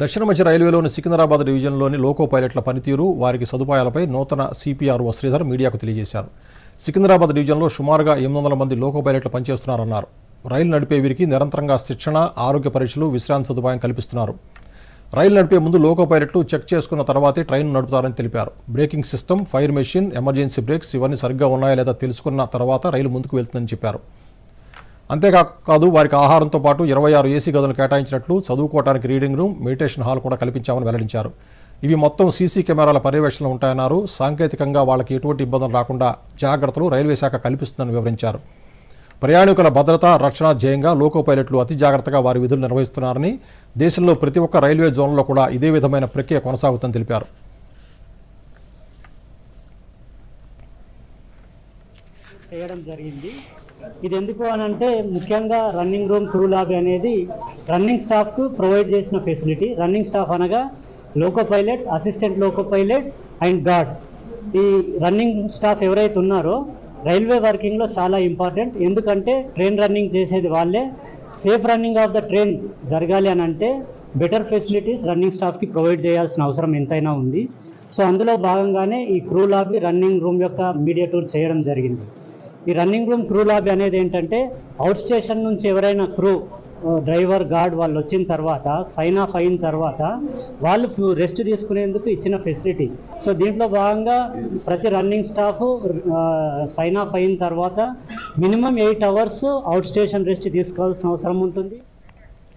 దక్షిణ మధ్య రైల్వేలోని సికింద్రాబాద్ డివిజన్లోని లోకో పైలట్ల పనితీరు వారికి సదుపాయాలపై నూతన సిపిఆర్ఓ శ్రీధర్ మీడియాకు తెలియజేశారు. సికింద్రాబాద్ డివిజన్లో సుమారుగా ఎనిమిది వందల మంది లోకో పైలట్లు పనిచేస్తున్నారన్నారు. రైలు నడిపే వీరికి నిరంతరంగా శిక్షణ ఆరోగ్య పరీక్షలు విశ్రాంతి సదుపాయం కల్పిస్తున్నారు. రైలు నడిపే ముందు లోకో పైలట్లు చెక్ చేసుకున్న తర్వాతే ట్రైన్ నడుపుతారని తెలిపారు. Braking system fire machine emergency brakes ఇవన్నీ సరిగ్గా ఉన్నాయా లేదా తెలుసుకున్న తర్వాత రైలు ముందుకు వెళ్తుందని చెప్పారు. అంతేకాదు వారికి ఆహారంతో పాటు ఇరవై ఆరు ఏసీ గదులు కేటాయించినట్లు చదువుకోవడానికి రీడింగ్ రూమ్ మెడిటేషన్ హాల్ కూడా కల్పించామని వెల్లడించారు. ఇవి మొత్తం సీసీ కెమెరాల పర్యవేక్షణలో ఉంటాయన్నారు. సాంకేతికంగా వాళ్ళకి ఎటువంటి ఇబ్బందులు రాకుండా జాగ్రత్తలు రైల్వే శాఖ కల్పిస్తుందని వివరించారు. ప్రయాణికుల భద్రత రక్షణ ధ్యేయంగా లోకో పైలట్లు అతి జాగ్రత్తగా వారి విధులు నిర్వహిస్తున్నారని దేశంలో ప్రతి ఒక్క రైల్వే జోన్లో కూడా ఇదే విధమైన ప్రక్రియ కొనసాగుతుందని తెలిపారు. చేయడం జరిగింది. ఇది ఎందుకు అని అంటే ముఖ్యంగా రన్నింగ్ రూమ్ క్రూ లాబీ అనేది రన్నింగ్ స్టాఫ్కు ప్రొవైడ్ చేసిన ఫెసిలిటీ. రన్నింగ్ స్టాఫ్ అనగా loco pilot assistant loco pilot and guard. ఈ రన్నింగ్ స్టాఫ్ ఎవరైతే ఉన్నారో రైల్వే వర్కింగ్లో చాలా ఇంపార్టెంట్. ఎందుకంటే ట్రైన్ రన్నింగ్ చేసేది వాళ్ళే. Safe running of the train జరగాలి అని అంటే బెటర్ ఫెసిలిటీస్ రన్నింగ్ స్టాఫ్కి ప్రొవైడ్ చేయాల్సిన అవసరం ఎంతైనా ఉంది. సో అందులో భాగంగానే ఈ క్రూ లాబీ రన్నింగ్ రూమ్ యొక్క మీడియా టూర్ చేయడం జరిగింది. ఈ రన్నింగ్ రూమ్ క్రూ లాబీ అనేది ఏంటంటే అవుట్ స్టేషన్ నుంచి ఎవరైనా క్రూ డ్రైవర్ గార్డ్ వాళ్ళు వచ్చిన తర్వాత సైన్ ఆఫ్ అయిన తర్వాత వాళ్ళు రెస్ట్ తీసుకునేందుకు ఇచ్చిన ఫెసిలిటీ సో దీంట్లో భాగంగా ప్రతి రన్నింగ్ స్టాఫ్ సైన్ ఆఫ్ అయిన తర్వాత minimum eight hours out station rest తీసుకోవాల్సిన అవసరం ఉంటుంది.